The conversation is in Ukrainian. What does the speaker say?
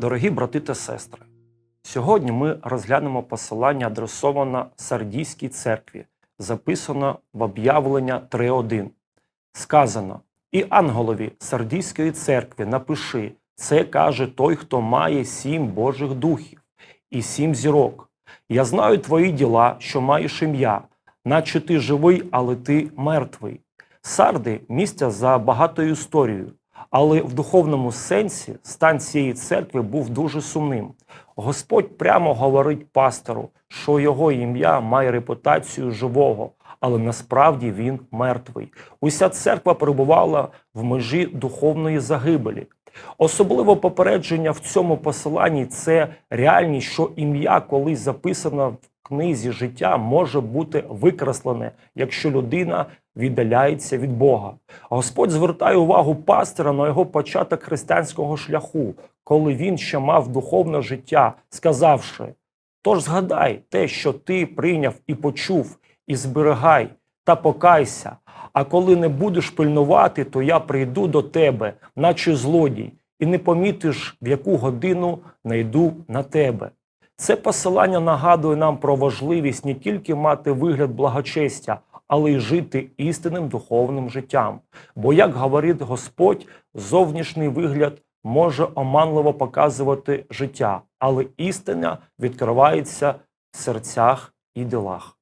Дорогі брати та сестри, сьогодні ми розглянемо посилання, адресоване Сардійській церкві, записано в об'явлення 3.1. Сказано: І ангелові Сардійської церкви напиши, це каже той, хто має сім Божих духів і сім зірок. Я знаю твої діла, що маєш ім'я, наче ти живий, але ти мертвий. Сарди місця за багатою історією, але в духовному сенсі стан цієї церкви був дуже сумним. Господь прямо говорить пастору, що його ім'я має репутацію живого, але насправді він мертвий. Уся церква перебувала в межі духовної загибелі. Особливо попередження в цьому посиланні це реальність, що ім'я, колись записано книзі життя, може бути викреслене, якщо людина віддаляється від Бога. Господь звертає увагу пастора на його початок християнського шляху, коли він ще мав духовне життя, сказавши: Тож згадай те, що ти прийняв і почув, і зберігай та покайся. А коли не будеш пильнувати, то я прийду до тебе, наче злодій, і не помітиш, в яку годину найду на тебе. Це посилання нагадує нам про важливість не тільки мати вигляд благочестя, але й жити істинним духовним життям. Бо, як говорить Господь, зовнішній вигляд може оманливо показувати життя, але істина відкривається в серцях і ділах.